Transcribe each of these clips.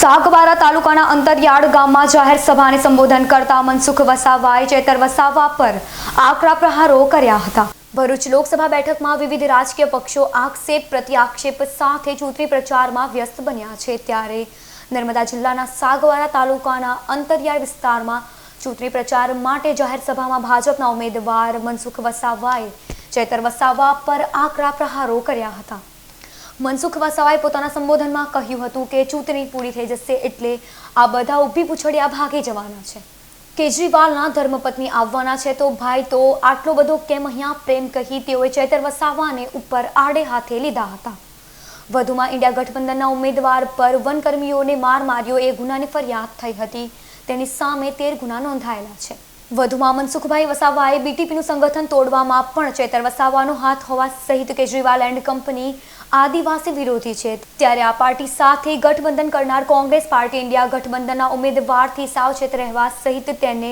સાગબારા તાલુકાના અંતરિયાળ ગામમાં જાહેર સભાને સંબોધન કરતા મનસુખ વસાવાએ ચેતર વસાવા પર આકરા પ્રહારો કર્યા હતા. ભરૂચ લોકસભા બેઠકમાં વિવિધ રાજકીય પક્ષો આક્ષેપ, પ્રત્યાક્ષેપ સાથે ચૂંટણી પ્રચારમાં વ્યસ્ત બન્યા છે. ત્યારે નર્મદા જિલ્લાના સાગવારા તાલુકાના અંતરિયાળ વિસ્તારમાં ચૂંટણી પ્રચાર માટે જાહેર સભામાં ભાજપના ઉમેદવાર મનસુખ વસાવાએ ચેતર વસાવા પર આકરા પ્રહારો કર્યા હતા. મનસુખ વસાવાએ પોતાના સંબોધનમાં કહ્યું હતું કે ચૂંટણી પૂરી થઈ જશે એટલે આ બધા ઊભી પૂછડિયા ભાગી જવાના છે. કેજરીવાલના ધર્મપત્ની આવવાના છે તો ભાઈ તો આટલો બધો કેમ અહીંયા પ્રેમ કહી તેઓએ ચૈતર વસાવાને ઉપર આડે હાથે લીધા હતા. વધુમાં ઇન્ડિયા ગઠબંધનના ઉમેદવાર પર વનકર્મીઓને માર માર્યો એ ગુનાની ફરિયાદ થઈ હતી. તેની સામે તેર ગુના નોંધાયેલા છે. વધુમાં મનસુખભાઈ વસાવાએ બીટીપીનું સંગઠન તોડવામાં પણ ચેતર વસાવાનો હાથ હોવા સહિત કેજરીવાલ એન્ડ કંપની આદિવાસી વિરોધી છે. ત્યારે આ પાર્ટી સાથે ગઠબંધન કરનાર કોંગ્રેસ પાર્ટી ઇન્ડિયા ગઠબંધનના ઉમેદવારથી સાવચેત રહેવા સહિત તેને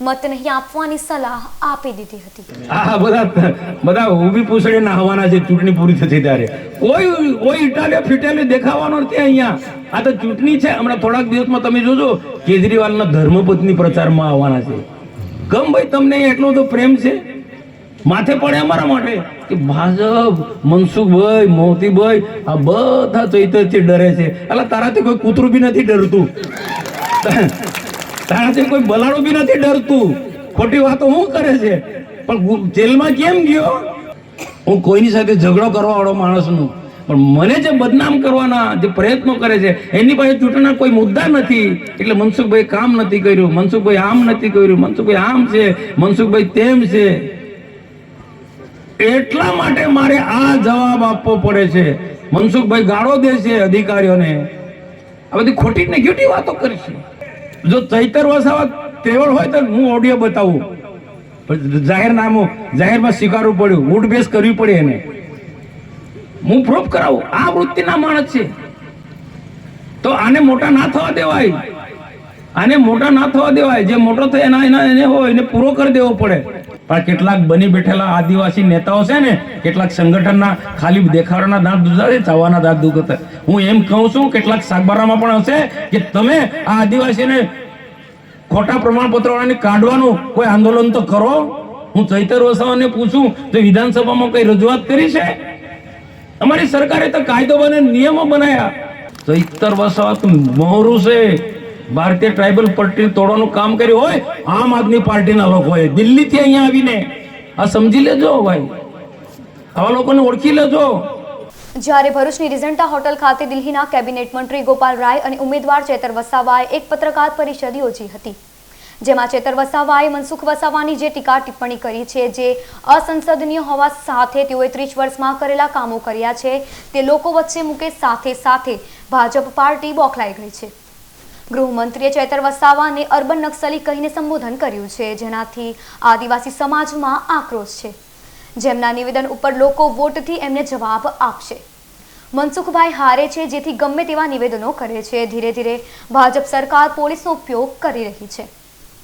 મત નહીં આપવાની સલાહ આપી દીધી હતી. આ બધા બધા ઊભી પૂછડે નાહવાના છે, ચૂંટણી પૂરી થશે ત્યારે. કોઈ કોઈ ઇટાલે ફિટાલે દેખાવાનો નથી અહીંયા. આ તો ચૂંટણી છે, હમણાં થોડાક દિવસમાં તમે જોજો, કેજરીવાલના ધર્મપત્ની પ્રચારમાં આવવાના છે. કમ ભાઈ, તમને એટલો તો પ્રેમ છે? માથે પડે અમારા માટે. કે ભાજપ, મનસુખભાઈ, મોતીભાઈ, આ બધા ચૈતરથી ડરે છે. એટલે તારાથી કોઈ કૂતરું બી નથી ડરતું. તારાથી કોઈ બલાડું બી નથી ડરતું. ખોટી વાતો હું કરે છે? પણ જેલમાં કેમ ગયો? હું કોઈની સાથે ઝઘડો કરવા વાળો માણસનું. પણ મને જે બદનામ કરવાના જે પ્રયત્નો કરે છે, એની પાસે ચૂંટણીના કોઈ મુદ્દા નથી. એટલે મનસુખભાઈ કામ નથી કર્યું. મનસુખભાઈ આમ નથી કર્યું. મનસુખભાઈ આમ છે. મનસુખભાઈ તેમ છે. એટલા માટે મારે આ જવાબ આપવો પડે છે. મનસુખભાઈ ગાળો દે છે અધિકારીઓને. આ બધી ખોટી નેગેટિવ વાતો કરી જો ચૈતર વસાવા તેવળ હોય તો હું ઓડિયો બતાવું. જાહેરનામું જાહેરમાં સ્વીકારવું પડ્યું. ઉઠ બેસ કરવી પડે એને. હું પ્રૂફ કરાવું. આ વૃત્તિના માણસ છે. તો આને મોટા ના થવા દેવાય. આને મોટા ના થવા દેવાય. જે મોટો થાય એના એના, એને હોય, એને પૂરો કરી દેવો પડે. પણ કેટલાક બની બેઠેલા આદિવાસી નેતાઓ છે ને, કેટલાક સંગઠનના ખાલી દેખાડવાના દાંત દુધારે ચાવાના દાંત દુખતા. હું એમ કહું છું, કેટલાક સાગબારામાં પણ હશે કે તમે આ આદિવાસીને ખોટા પ્રમાણપત્ર વાળાને કાઢવાનું કોઈ આંદોલન તો કરો? હું ચૈતર વસાવાને પૂછું, તો વિધાનસભામાં કઈ રજૂઆત કરી છે? અમારી સરકારે તો કાયદો બને નિયમો બનાયા. ચૈતર વસાવા તો મોહરું છે. ભારતીય ટ્રાઇબલ પાર્ટી તોડવાનું કામ કર્યું હોય, આમ આદમી પાર્ટીના લોકોએ દિલ્હીથી અહીંયા આવીને આ સમજી લેજો ભાઈ. આવા લોકોને ઓળખી લેજો. જ્યારે ભરૂચની રિઝન્ટા હોટલ ખાતે દિલ્હીના કેબિનેટ મંત્રી ગોપાલ રાય અને ઉમેદવાર ચેતર વસાવાએ એક પત્રકાર પરિષદ યોજી હતી, જેમાં ચેતર વસાવાએ મનસુખ વસાવાની જે ટીકા ટિપ્પણી કરી છે, જે અસંસદનીય હોવા સાથે તેઓએ ત્રીસ વર્ષમાં કરેલા કામો કર્યા છે, તે લોકો વચ્ચે મૂકે સાથે સાથે ભાજપ પાર્ટી બોખલાઈ ગઈ છે. ગૃહમંત્રીએ ચેતર વસાવાને અર્બન નક્સલી કહીને સંબોધન કર્યું છે, જેનાથી આદિવાસી સમાજમાં આક્રોશ છે. જેમના નિવેદન ઉપર લોકો વોટથી એમને જવાબ આપશે. મનસુખભાઈ હારે છે, જેથી ગમે તેવા નિવેદનો કરે છે. ધીરે ધીરે ભાજપ સરકાર પોલીસનો ઉપયોગ કરી રહી છે.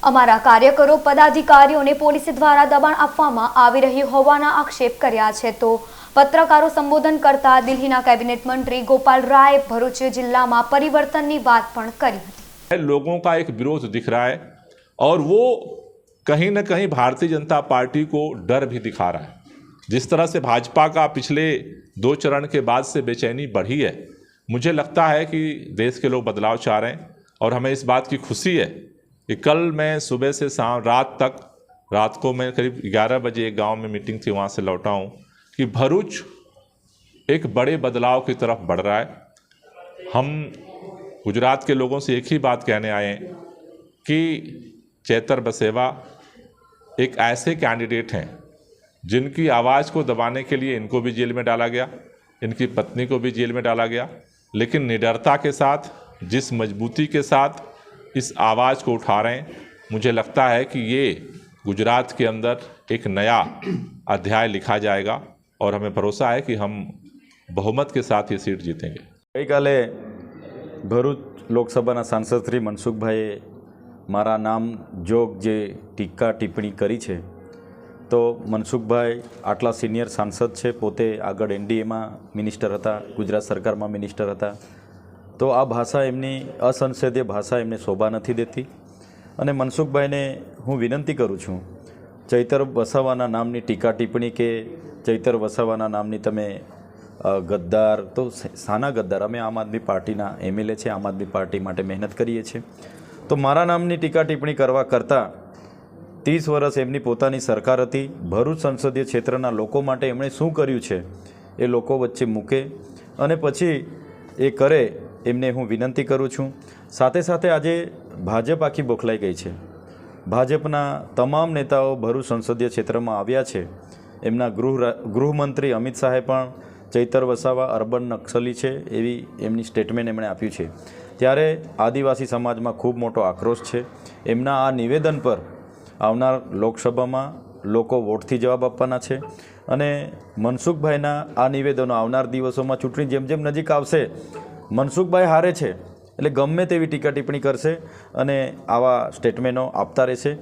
અમારા કાર્યકરો પદાધિકારીઓને પોલીસ દ્વારા દબાણ આપવામાં આવી રહ્યું હોવાના આક્ષેપ કર્યા છે તો પત્રકારો સંબોધન કરતા દિલ્હીના કેબિનેટ મંત્રી ગોપાલ રાય ભરૂચ જિલ્લામાં પરિવર્તનની વાત પણ કરી હતી लोगों का एक विरोध दिख रहा है और वो कहीं ना कहीं भारतीय जनता पार्टी को डर भी दिखा रहा है जिस तरह से भाजपा का पिछले दो चरण के बाद से बेचैनी बढ़ी है मुझे लगता है कि देश के लोग बदलाव चाह रहे हैं और हमें इस बात की खुशी है कि कल मैं सुबह से शाम रात तक, रात को मैं करीब 11 बजे एक गाँव में मीटिंग थी, वहाँ से लौटा हूँ कि भरूच एक बड़े बदलाव की तरफ़ बढ़ रहा है। हम गुजरात के लोगों से एक ही बात कहने आए हैं कि चैतर बसेवा एक ऐसे कैंडिडेट हैं जिनकी आवाज़ को दबाने के लिए इनको भी जेल में डाला गया, इनकी पत्नी को भी जेल में डाला गया, लेकिन निडरता के साथ, जिस मजबूती के साथ इस आवाज़ को उठा रहे हैं मुझे लगता है कि ये गुजरात के अंदर एक नया अध्याय लिखा जाएगा और हमें भरोसा है कि हम बहुमत के साथ ये सीट जीतेंगे ગઈકાલે ભરૂચ લોકસભાના સાંસદ શ્રી મનસુખભાઈએ મારા નામ જોગ જે ટીકા ટિપ્પણી કરી છે તો મનસુખભાઈ આટલા સિનિયર સાંસદ છે પોતે આગળ એનડીએમાં મિનિસ્ટર હતા ગુજરાત સરકારમાં મિનિસ્ટર હતા તો આ ભાષા એમની અસંસદીય ભાષા એમને શોભા નથી દેતી. અને મનસુખભાઈને હું વિનંતી કરું છું, ચૈતર વસાવાના નામની ટીકા ટિપ્પણી કે ચૈતર વસાવાના નામની તમે ગદ્દાર, તો સાના ગદ્દાર, અમે આમ આદમી પાર્ટીના એમએલએ છે, આમ આદમી પાર્ટી માટે મહેનત કરીએ છીએ. તો મારા નામની ટીકા ટિપ્પણી કરવા કરતાં ત્રીસ વર્ષ એમની પોતાની સરકાર હતી, ભરૂચ સંસદીય ક્ષેત્રના લોકો માટે એમણે શું કર્યું છે એ લોકો વચ્ચે મૂકે અને પછી એ કરે એમને હું વિનંતી કરું છું. સાથે સાથે આજે ભાજપ આખી બોખલાઈ ગઈ છે. ભાજપના તમામ નેતાઓ ભરૂચ સંસદીય ક્ષેત્રમાં આવ્યા છે. એમના ગૃહ ગૃહમંત્રી અમિત શાહે પણ ચૈતર વસાવા અર્બન નક્સલી છે એવી એમની સ્ટેટમેન્ટ એમણે આપ્યું છે. ત્યારે આદિવાસી સમાજમાં ખૂબ મોટો આક્રોશ છે. એમના આ નિવેદન પર આવનાર લોકસભામાં લોકો વોટથી જવાબ આપવાના છે અને મનસુખભાઈના આ નિવેદનો આવનાર દિવસોમાં ચૂંટણી જેમ જેમ નજીક આવશે મનસુખભાઈ હારે છે. એટલે ગમે તેવી ટીકા ટિપ્પણી કરશે અને આવા સ્ટેટમેન્ટો આપતા રહેશે.